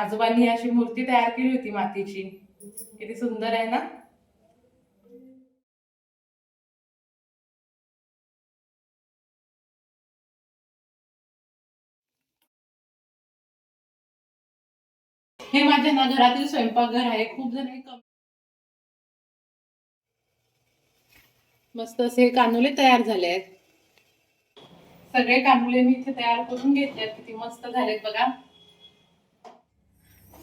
आजोबांनी अशी मूर्ती तयार केली होती मातीची. किती सुंदर आहे ना? हे माझ्या ना घरातील स्वयंपाकघर आहे. खूप जण मस्त असे कानुले तयार झाले आहेत. सगळे कानुले मी इथे तयार करून घेतले किती मस्त झालेत बघा.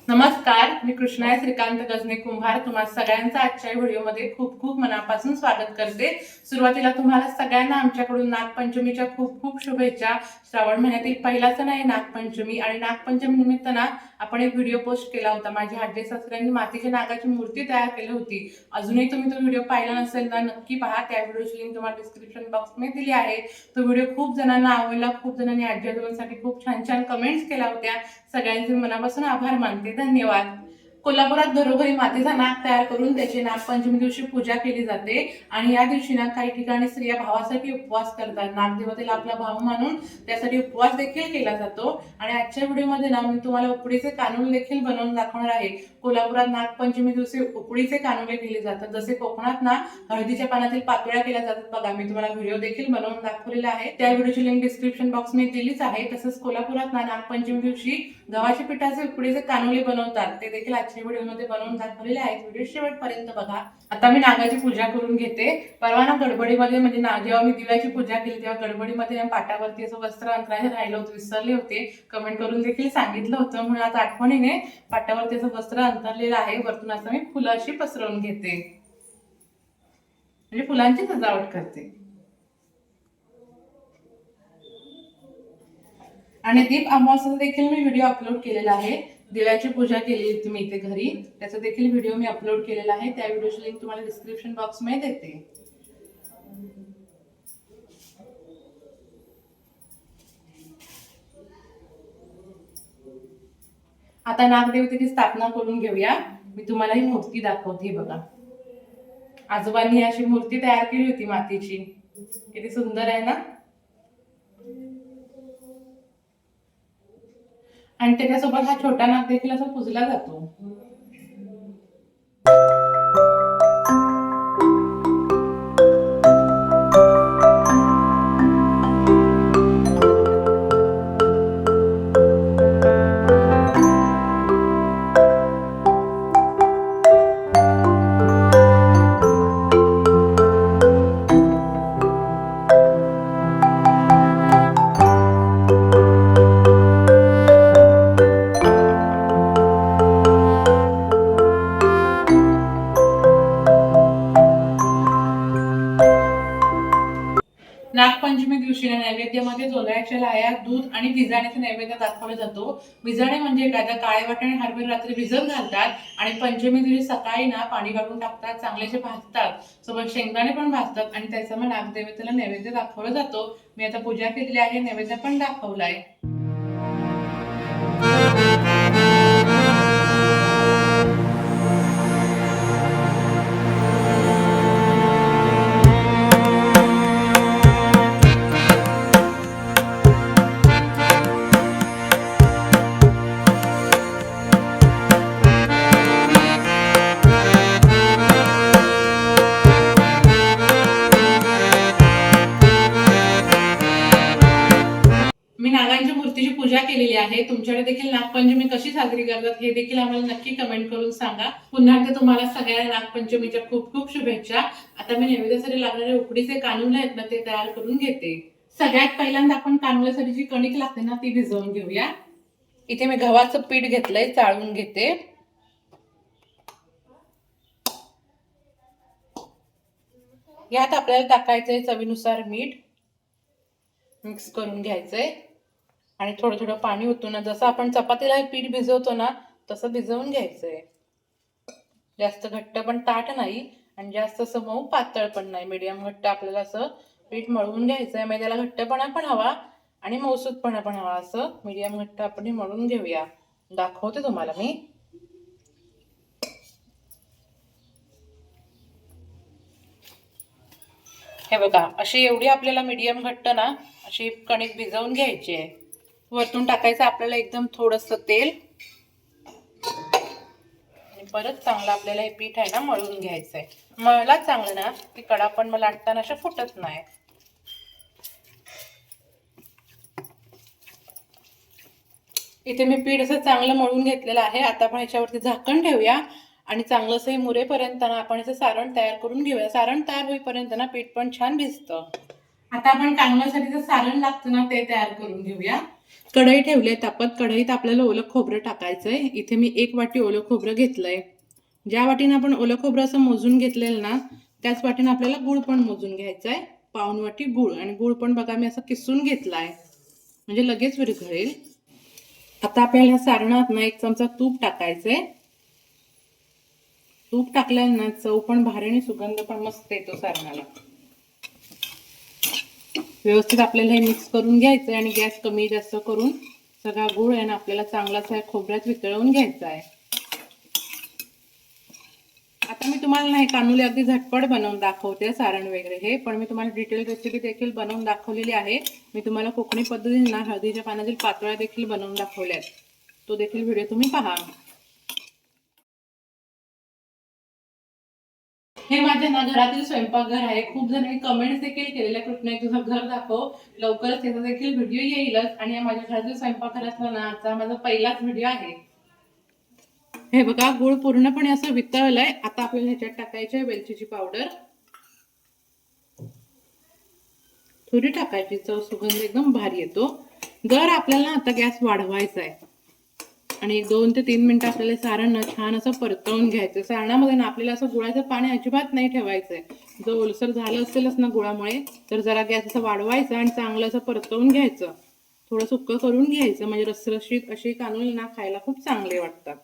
नमस्कार मी कृष्णाय श्रीकांत गजने कुंभार. तुम्हाला सगळ्यांचा आजच्या व्हिडिओमध्ये खूप खूप मनापासून स्वागत करते. सुरुवातीला तुम्हाला सगळ्यांना आमच्याकडून नागपंचमीच्या खूप खूप शुभेच्छा. श्रावण महिन्यातील पहिला सण आहे नागपंचमी आणि नागपंचमी निमित्त ना आपण एक व्हिडिओ पोस्ट केला होता. माझ्या आजी सासऱ्यांनी मातीच्या नागाची मूर्ती तयार केली होती. अजूनही तुम्ही तो व्हिडिओ पाहिला नसेल तर नक्की पहा. त्या व्हिडिओची लिंक तुम्हाला डिस्क्रिप्शन बॉक्समध्ये दिली आहे. तो व्हिडिओ खूप जणांना आवडला. खूप जणांनी आजी आजोबांसाठी खूप छान छान कमेंट्स केल्या होत्या. सगळ्यांचे मनापासून आभार मानते. धन्यवाद. कोल्हापुरात घरोघरी मातीचा नाग तयार करून त्याची नागपंचमी दिवशी पूजा केली जाते. आणि या दिवशी ना काही ठिकाणी स्त्रिया भावासाठी उपवास करतात. नागदेवतेला आपला भाव मानून त्यासाठी उपवास देखील केला जातो. आणि आजच्या व्हिडिओमध्ये ना मी तुम्हाला उकडीचे कानूल देखील बनवून दाखवणार आहे. कोल्हापुरात नागपंचमी दिवशी उकडीचे कानुले केले जातात. जसे कोकणात ना हळदीच्या पानातील पातोळ्या केल्या जातात. बघा मी तुम्हाला व्हिडिओ देखील बनवून दाखवलेला आहे. त्या व्हिडिओची लिंक डिस्क्रिप्शन बॉक्स दिलीच आहे. तसंच कोल्हापुरात ना नागपंचमी दिवशी गव्हाच्या पिठाचे उकडीचे कानुले बनवतात. ते देखील आजच्या व्हिडिओमध्ये बनवून दाखवलेले आहेत. व्हिडिओ शेवटपर्यंत बघा. आता मी नागाची पूजा करून घेते. परवा ना गडबडीमध्ये म्हणजे ना जेव्हा मी दिव्याची पूजा केली तेव्हा गडबडीमध्ये पाटावरती असं वस्त्र अंतरायला राहिलं होतं विसरले होते. कमेंट करून देखील सांगितलं होतं. म्हणून आता आठवणीने पाटावरती असं वस्त्र अंतरलेलं आहे. वरतून असं मी फुलं अशी पसरवून घेते. म्हणजे फुलांची सजावट करते. आणि दीप अमावस्याचा देखील मी व्हिडिओ अपलोड केलेला आहे. दिव्याची पूजा केली होती मी इथे घरी. त्याचा देखील व्हिडिओ मी अपलोड केलेला आहे. त्या व्हिडिओची लिंक तुम्हाला डिस्क्रिप्शन बॉक्समध्ये देते. आता नागदेवतेची स्थापना करून घेऊया. मी तुम्हाला ही मूर्ती दाखवते बघा. आजोबांनी अशी मूर्ती तयार केली होती मातीची. किती सुंदर आहे ना? आणि त्याच्यासोबत हा छोटा नाग देखील असा पुजला जातो. नागपंचमी दिवशी ना नैवेद्यामध्ये जोलायाच्या लाया दूध आणि विजाण्याचा नैवेद्य दाखवला जातो. विजाणे म्हणजे काय? तर काळे वाटाणे हरभरे रात्री भिजत घालतात आणि पंचमी दिवशी सकाळी ना पाणी काढून टाकतात चांगल्याचे भाजतात. सोबत शेंगदाणे पण भाजतात आणि त्याचा मग नागदेवतेला नैवेद्य दाखवला जातो. मी आता पूजा केलेली आहे नैवेद्य पण दाखवला आहे आहे. तुमच्याकडे देखील नागपंचमी कशी साजरी करतात हे देखील आम्हाला नक्की कमेंट करून सांगा. पुन्हा एकदा तुम्हाला सगळ्या नागपंचमीच्या खूप खूप शुभेच्छा. आता मी नैवेद्यासाठी लागणारे उकडीचे कानून आहेत ना ते तयार करून घेते. सगळ्यात पहिल्यांदा आपण कानुल्यासाठी जी कणिक लागते ना ती भिजवून घेऊया. इथे मी गव्हाचं पीठ घेतलंय चाळून घेते. यात आपल्याला टाकायचंय चवीनुसार मीठ. मिक्स करून घ्यायचंय. आणि थोडं थोडं पाणी ओतून ना जसं आपण चपातीला पीठ भिजवतो ना तसं भिजवून घ्यायचंय. जास्त घट्ट पण ताट नाही आणि जास्त असं मऊ पातळ पण नाही. मीडियम घट्ट आपल्याला असं पीठ मळवून घ्यायचंय. आहे त्याला घट्टपणा पण हवा आणि मौसूदपणा पण हवा. असं मीडियम घट्ट आपण मळून घेऊया. दाखवते तुम्हाला मी. हे बघा अशी एवढी आपल्याला मीडियम घट्ट ना अशी कणिक भिजवून घ्यायची आहे. वरतून टाकायचं आपल्याला एकदम थोडंसं तेल. आणि परत चांगलं आपल्याला हे पीठ आहे ना मळून घ्यायचं आहे मळला चांगलं ना की कडा पण मला लाटताना अशा फुटत नाही. इथे मी पीठ असं चांगलं मळून घेतलेलं आहे. आता आपण ह्याच्यावरती झाकण ठेवूया. आणि चांगलं हे मुरेपर्यंत ना आपण असं सारण तयार करून घेऊया. सारण तयार होईपर्यंत ना पीठ पण छान भिजतं. आता आपण कांगण्यासाठी जे सारण लागतं ना ते तयार करून घेऊया. कढई ठेवली आहे तापत कढईत आपल्याला ओलं खोबरं टाकायचंय. इथे मी एक वाटी ओलं खोबरं घेतलंय. ज्या वाटीनं आपण ओलं खोबरं असं मोजून घेतलेलं ना त्याच वाटीनं आपल्याला गुळ पण मोजून घ्यायचा आहे पाऊन वाटी गुळ. आणि गुळ पण बघा मी असं किसून घेतलाय. म्हणजे लगेच विरघळेल. आता आपल्याला ह्या सारणात ना एक चमचा तूप टाकायचंय. तूप टाकल्यानं ना चव पण भारी आणि सुगंध पण मस्त येतो सारणाला. व्यवस्थित आपल्याला हे मिक्स करून घ्यायचं आणि गॅस कमी जास्त करून सगळा गुळ आहे ना आपल्याला चांगलाच आहे खोबऱ्यात वितळवून घ्यायचा आहे आता मी तुम्हाला नाही कानुले अगदी झटपट बनवून दाखवते सारण वगैरे हे पण मी तुम्हाला डिटेल रेसिपी देखील बनवून दाखवलेली आहे. मी तुम्हाला कोकणी पद्धतीने ना हळदीच्या पानातील पातळ्या देखील बनवून दाखवल्या आहेत तो देखील व्हिडिओ तुम्ही पहा. हे माझ्या ना घरातील स्वयंपाकघर आहे. खूप जणांनी कमेंट्स देखील केलेल्या. कृष्णा तुझं घर दाखव. लवकरच त्याचा देखील व्हिडिओ येईलच. आणि माझ्या घरातील स्वयंपाकघरातला ना आजचा माझा पहिलाच व्हिडिओ आहे. हे बघा गुळ पूर्णपणे असं वितळलंय. आता आपल्याला ह्याच्यात टाकायची आहे वेलचीची पावडर थोडी टाकायची. चव सुगंध एकदम भारी येतो. दर आपल्याला आता गॅस वाढवायचा आहे आणि एक दोन ते तीन मिनिटं आपल्याला सारण ना छान असं परतवून घ्यायचं. सारणामध्ये ना आपल्याला असं गुळाचं पाणी अजिबात नाही ठेवायचंय. जर ओलसर झालं असेलच ना गुळामुळे तर जरा गॅस असं वाढवायचं आणि चांगलं असं परतवून घ्यायचं. थोडं सुक्क करून घ्यायचं म्हणजे रसरशीत अशी कानूल ना खायला खूप चांगले वाटतात.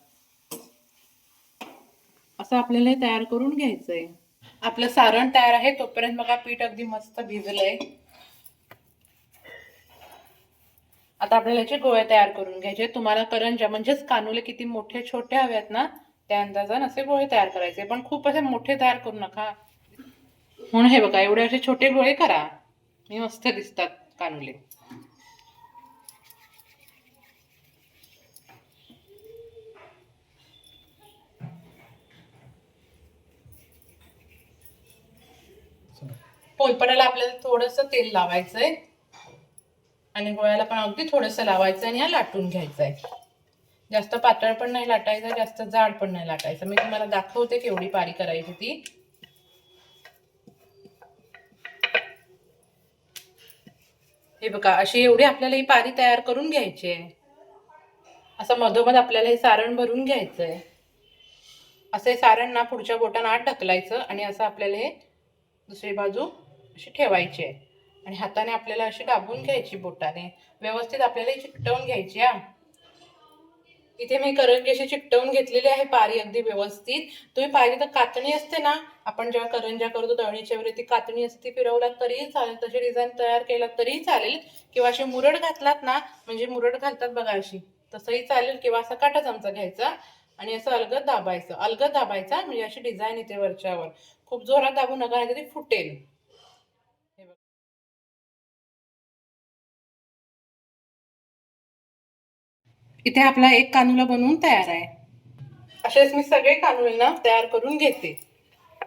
असं आपल्याला तयार करून घ्यायचंय. आपलं सारण तयार आहे तोपर्यंत बघा पीठ अगदी मस्त भिजलंय. आता आपल्याला याचे गोळे तयार करून घ्यायचे. तुम्हाला करंजा म्हणजेच कानुले किती मोठे छोटे हवेत ना त्या अंदाजान असे गोळे तयार करायचे. पण खूप असे मोठे तयार करू नका. म्हणून हे बघा एवढे असे छोटे गोळे करा. मी मस्त दिसतात कानुले. पोलपटाला आपल्याला थोडस तेल लावायचंय. आणि गोळ्याला पण अगदी थोडंसं लावायचं आणि हा लाटून घ्यायचं आहे जास्त पातळ पण नाही लाटायचं जास्त जाड पण नाही लाटायचं. मी तुम्हाला दाखवते केवढी पारी करायची ती. हे बघा अशी एवढी आपल्याला ही पारी तयार करून घ्यायची आहे. असं मधोमध आपल्याला हे सारण भरून घ्यायचं आहे असं हे सारण ना पुढच्या बोटानं आत ढकलायचं आणि असं आपल्याला हे दुसरी बाजू अशी ठेवायची आहे. आणि हाताने आपल्याला अशी दाबून घ्यायची बोटाने. व्यवस्थित आपल्याला ही चिकटवून घ्यायची हा. इथे मी करंजी अशी चिकटवून घेतलेली आहे पारी अगदी व्यवस्थित. तुम्ही पाहिजे तर कातणी असते ना आपण जेव्हा करंजा करतो तळणीच्या वरती कातणी असते फिरवलात तरीही चालेल तशी डिझाईन तयार केलात तरीही चालेल. किंवा अशी मुरड घातलात ना म्हणजे मुरड घालतात बघा अशी तसंही चालेल. किंवा असा काटा चमचा घ्यायचा आणि असं अलगद दाबायचं अलगद दाबायचा म्हणजे अशी डिझाईन इथे वरच्यावर. खूप जोरात दाबू नका नाही फुटेल. इथे आपला एक कानुला बनवून तयार आहे. असेच मी सगळे कानुले ना तयार करून घेते.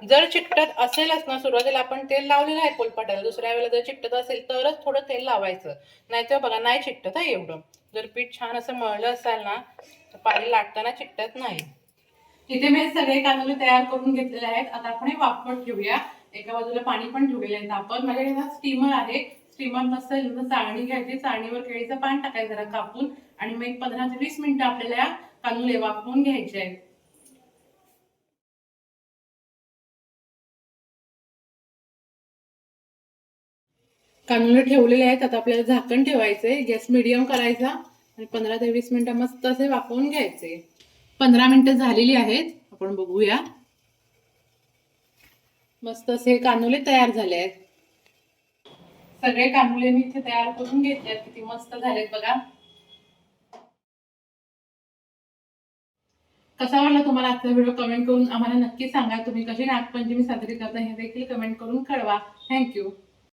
जर चिकटत असेलच ना सुरुवातीला आपण तेल लावलेलं आहे पोलपाटाला. दुसऱ्या वेळेला जर चिकटत असेल तरच थोडं तेल लावायचं. नाहीतर बघा नाही चिकटत आहे एवढं. जर पीठ छान असं मळलं असेल ना तर पाणी लाटताना चिकटत नाही. इथे मी सगळे कानुले तयार करून घेतलेले आहेत. आता आपण हे वाफवत ठेवूया एका बाजूला पाणी पण ठेवलेलं आहे आपण माझ्याकडे स्टीमर आहे. स्टीमर नसेल चाळणी घ्यायची. चाळणीवर केळीचं पान टाकायचं जरा कापून. आणि मग एक पंधरा ते वीस मिनिटं आपल्याला या कानुले वाफवून घ्यायचे आहेत. कानुले ठेवलेले आहेत आता आपल्याला झाकण ठेवायचंय गॅस मिडियम करायचा आणि पंधरा ते वीस मिनिटं मस्त असे वाफवून घ्यायचे. पंधरा मिनिटं झालेली आहेत आपण बघूया. मस्त असे कानुले तयार झाले आहेत. सगळे कानुले मी इथे तयार करून घेतले आहेत किती मस्त झालेत बघा. कसा वाटला तुम्हाला आजचा व्हिडिओ? कमेंट करून आम्हाला नक्की सांगा. तुम्ही कशी नागपंचमी साजरी करता हे देखील कमेंट करून कळवा. थँक्यू